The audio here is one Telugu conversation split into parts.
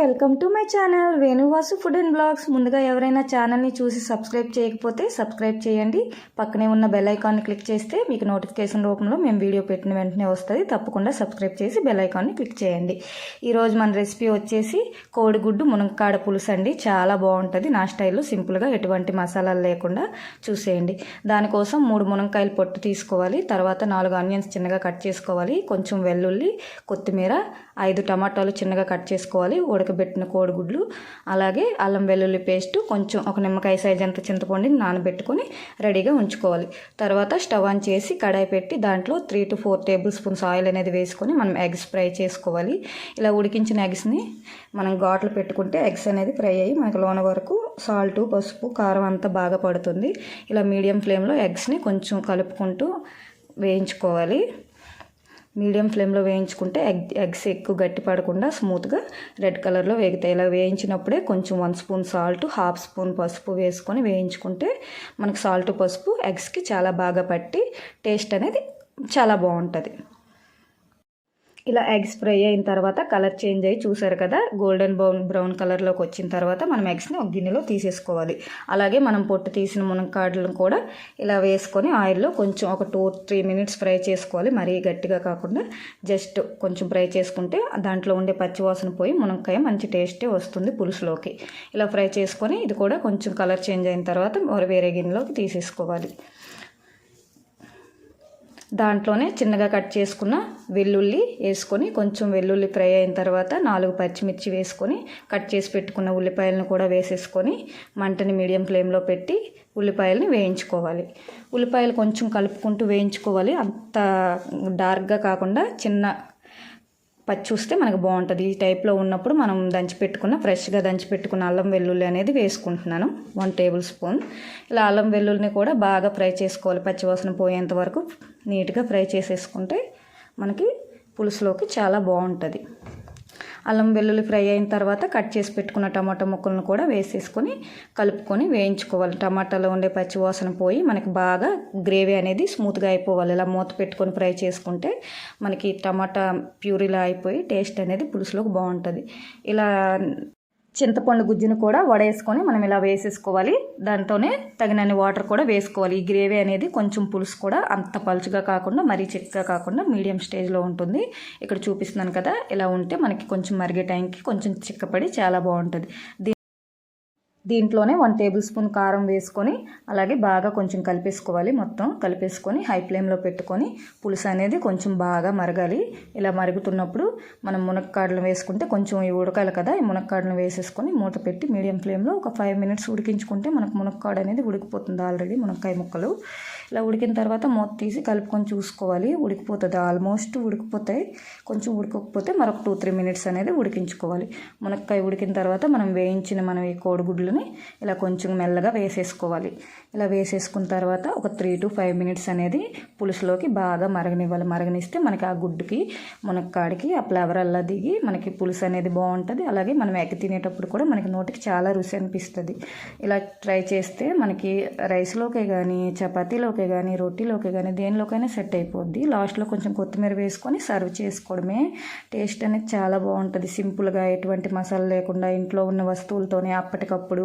Welcome to my channel Venuvasu food and blogs. ముందుగా ఎవరైనా ఛానల్ని చూసి సబ్స్క్రైబ్ చేయకపోతే సబ్స్క్రైబ్ చేయండి. పక్కనే ఉన్న బెల్ ఐకాన్ని క్లిక్ చేస్తే మీకు నోటిఫికేషన్ రూపంలో మేము వీడియో పెట్టిన వెంటనే వస్తుంది. తప్పకుండా సబ్స్క్రైబ్ చేసి బెల్ ఐకాన్ని క్లిక్ చేయండి. ఈరోజు మన రెసిపీ వచ్చేసి కోడిగుడ్డు మునక్కాడ పులుసు అండి. చాలా బాగుంటుంది. నా స్టైల్లో సింపుల్గా ఎటువంటి మసాలాలు లేకుండా చూసేయండి. దానికోసం మూడు మునక్కాయలు పొట్టు తీసుకోవాలి. తర్వాత నాలుగు ఆనియన్స్ చిన్నగా కట్ చేసుకోవాలి. కొంచెం వెల్లుల్లి కొత్తిమీర ఐదు టమాటాలు చిన్నగా కట్ చేసుకోవాలి. ఉడకబెట్టిన కోడిగుడ్లు అలాగే అల్లం వెల్లుల్లి పేస్ట్ కొంచెం ఒక నిమ్మకాయ సైజ్ అంత చింతపండుని నానబెట్టుకొని రెడీగా ఉంచుకోవాలి. తర్వాత స్టవ్ ఆన్ చేసి కడాయి పెట్టి దాంట్లో three to four tablespoons oil అనేది వేసుకొని మనం ఎగ్స్ ఫ్రై చేసుకోవాలి. ఇలా ఉడికించిన ఎగ్స్ని మనం ఘాట్లు పెట్టుకుంటే ఎగ్స్ అనేది ఫ్రై అయ్యి మనకు లోన వరకు సాల్ట్ పసుపు కారం అంతా బాగా పడుతుంది. ఇలా మీడియం ఫ్లేమ్లో ఎగ్స్ని కొంచెం కలుపుకుంటూ వేయించుకోవాలి. మీడియం ఫ్లేమ్లో వేయించుకుంటే ఎగ్ ఎగ్స్ ఎక్కువ గట్టి పడకుండా స్మూత్గా రెడ్ కలర్లో వేగుతాయి. ఇలా వేయించినప్పుడే కొంచెం one spoon salt half spoon పసుపు వేసుకొని వేయించుకుంటే మనకు సాల్ట్ పసుపు ఎగ్స్కి చాలా బాగా పట్టి టేస్ట్ అనేది చాలా బాగుంటుంది. ఇలా ఎగ్స్ ఫ్రై అయిన తర్వాత కలర్ చేంజ్ అయ్యి చూసారు కదా గోల్డెన్ బ్రౌన్ బ్రౌన్ కలర్లోకి వచ్చిన తర్వాత మనం ఎగ్స్ని ఒక గిన్నెలో తీసేసుకోవాలి. అలాగే మనం పొట్టు తీసిన మునక్కాడలను కూడా ఇలా వేసుకొని ఆయిల్లో కొంచెం ఒక టూ త్రీ మినిట్స్ ఫ్రై చేసుకోవాలి. మరీ గట్టిగా కాకుండా జస్ట్ కొంచెం ఫ్రై చేసుకుంటే దాంట్లో ఉండే పచ్చివాసన పోయి మునక్కాయ మంచి టేస్టే వస్తుంది పులుసులోకి. ఇలా ఫ్రై చేసుకొని ఇది కూడా కొంచెం కలర్ చేంజ్ అయిన తర్వాత వేరే గిన్నెలోకి తీసేసుకోవాలి. దాంట్లోనే చిన్నగా కట్ చేసుకున్న వెల్లుల్లి వేసుకొని కొంచెం వెల్లుల్లి ఫ్రై అయిన తర్వాత నాలుగు పచ్చిమిర్చి వేసుకొని కట్ చేసి పెట్టుకున్న ఉల్లిపాయలను కూడా వేసేసుకొని మంటని మీడియం ఫ్లేమ్లో పెట్టి ఉల్లిపాయలని వేయించుకోవాలి. ఉల్లిపాయలు కొంచెం కలుపుకుంటూ వేయించుకోవాలి. అంత డార్క్గా కాకుండా చిన్న పచ్చి చూస్తే మనకు బాగుంటుంది. ఈ టైప్లో ఉన్నప్పుడు మనం దంచి పెట్టుకున్న ఫ్రెష్గా దంచి పెట్టుకున్న అల్లం వెల్లుల్లి అనేది వేసుకుంటున్నాను. వన్ టేబుల్ స్పూన్ ఇలా అల్లం వెల్లుల్లిని కూడా బాగా ఫ్రై చేసుకోవాలి. పచ్చివాసన పోయేంత వరకు నీట్గా ఫ్రై చేసేసుకుంటే మనకి పులుసులోకి చాలా బాగుంటుంది. అల్లం వెల్లుల్లి ఫ్రై అయిన తర్వాత కట్ చేసి పెట్టుకున్న టమాటా ముక్కలను కూడా వేసేసుకొని కలుపుకొని వేయించుకోవాలి. టమాటాలో ఉండే పచ్చి వాసన పోయి మనకి బాగా గ్రేవీ అనేది స్మూత్గా అయిపోవాలి. ఇలా మూత పెట్టుకొని ఫ్రై చేసుకుంటే మనకి టమాటా ప్యూరీలా అయిపోయి టేస్ట్ అనేది పులుసులోకి బాగుంటుంది. ఇలా చింతపండు గుజ్జును కూడా వడేసుకొని మనం ఇలా వేసేసుకోవాలి. దాంతోనే తగినన్ని వాటర్ కూడా వేసుకోవాలి. ఈ గ్రేవీ అనేది కొంచెం పులుసు కూడా అంత పలుచుగా కాకుండా మరీ చిక్కగా కాకుండా మీడియం స్టేజ్లో ఉంటుంది. ఇక్కడ చూపిస్తున్నాను కదా ఇలా ఉంటే మనకి కొంచెం మరిగే టైంకి కొంచెం చిక్కపడి చాలా బాగుంటుంది. దీంట్లోనే వన్ టేబుల్ స్పూన్ కారం వేసుకొని అలాగే బాగా కొంచెం కలిపేసుకోవాలి. మొత్తం కలిపేసుకొని హై ఫ్లేమ్లో పెట్టుకొని పులుసు అనేది కొంచెం బాగా మరగాలి. ఇలా మరుగుతున్నప్పుడు మనం మునక్కాడలు వేసుకుంటే కొంచెం ఈ ఉడకాలి కదా ఈ మునక్కాడలు వేసేసుకొని మూత పెట్టి మీడియం ఫ్లేమ్లో ఒక ఫైవ్ మినిట్స్ ఉడికించుకుంటే మనకు మునక్కాడ అనేది ఉడికిపోతుంది ఆల్రెడీ మునక్కాయ ముక్కలు. ఇలా ఉడికిన తర్వాత మూత తీసి కలుపుకొని చూసుకోవాలి. ఉడికిపోతుంది ఆల్మోస్ట్ ఉడికిపోతాయి. కొంచెం ఉడకకపోతే మరొక టూ త్రీ మినిట్స్ అనేది ఉడికించుకోవాలి. మునక్కాయ ఉడికిన తర్వాత మనం వేయించిన మనం ఈ వేసుకొని ఇలా కొంచెం మెల్లగా వేసేసుకోవాలి. ఇలా వేసేసుకున్న తర్వాత ఒక త్రీ టు ఫైవ్ మినిట్స్ అనేది పులుసులోకి బాగా మరగనివ్వాలి. మరగనిస్తే మనకి ఆ గుడ్డుకి మునక్కాడికి ఆ ఫ్లేవర్ అలా దిగి మనకి పులుసు అనేది బాగుంటుంది. అలాగే మనం ఎగ్ తినేటప్పుడు కూడా మనకి నోటికి చాలా రుచి అనిపిస్తుంది. ఇలా ట్రై చేస్తే మనకి రైస్లోకే కానీ చపాతీలోకి చపాతీలోకే కానీ రొట్టెలోకే కానీ దేనిలోకైనా సెట్ అయిపోద్ది. లాస్ట్లో కొంచెం కొత్తిమీర వేసుకొని సర్వ్ చేసుకోవడమే టేస్ట్ అనేది చాలా బాగుంటుంది. సింపుల్గా ఎటువంటి మసాలా లేకుండా ఇంట్లో ఉన్న వస్తువులతోనే అప్పటికప్పుడు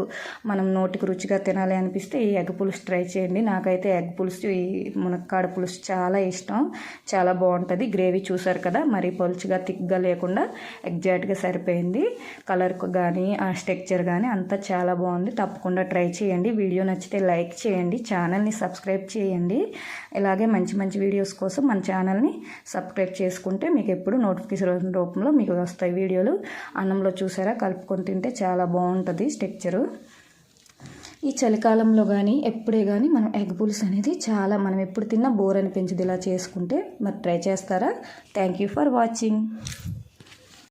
మనం నోటికి రుచిగా తినాలి అనిపిస్తే ఈ ఎగ్ పులుసు ట్రై చేయండి. నాకైతే ఎగ్ పులుసు ఈ మునక్కాడ పులుసు చాలా ఇష్టం. చాలా బాగుంటుంది. గ్రేవీ చూసారు కదా మరీ పలుచుగా థిక్గా లేకుండా ఎగ్జాక్ట్గా సరిపోయింది. కలర్ కానీ ఆ స్ట్రక్చర్ కానీ అంతా చాలా బాగుంది. తప్పకుండా ట్రై చేయండి. వీడియో నచ్చితే లైక్ చేయండి. ఛానల్ని సబ్స్క్రైబ్ చేయండి చేయండి. ఇలాగే మంచి మంచి వీడియోస్ కోసం మన ఛానల్ని సబ్స్క్రైబ్ చేసుకుంటే మీకు ఎప్పుడు నోటిఫికేషన్ రూపంలో మీకు వస్తాయి వీడియోలు. అన్నంలో చూసారా? కలుపుకొని తింటే చాలా బాగుంటుంది స్ట్రక్చరు. ఈ చలికాలంలో కానీ ఎప్పుడే కానీ మనం ఎగ్ పులుసు అనేది చాలా మనం ఎప్పుడు తిన్నా బోర్ అనిపించదు. ఇలా చేసుకుంటే మరి ట్రై చేస్తారా? Thank you for watching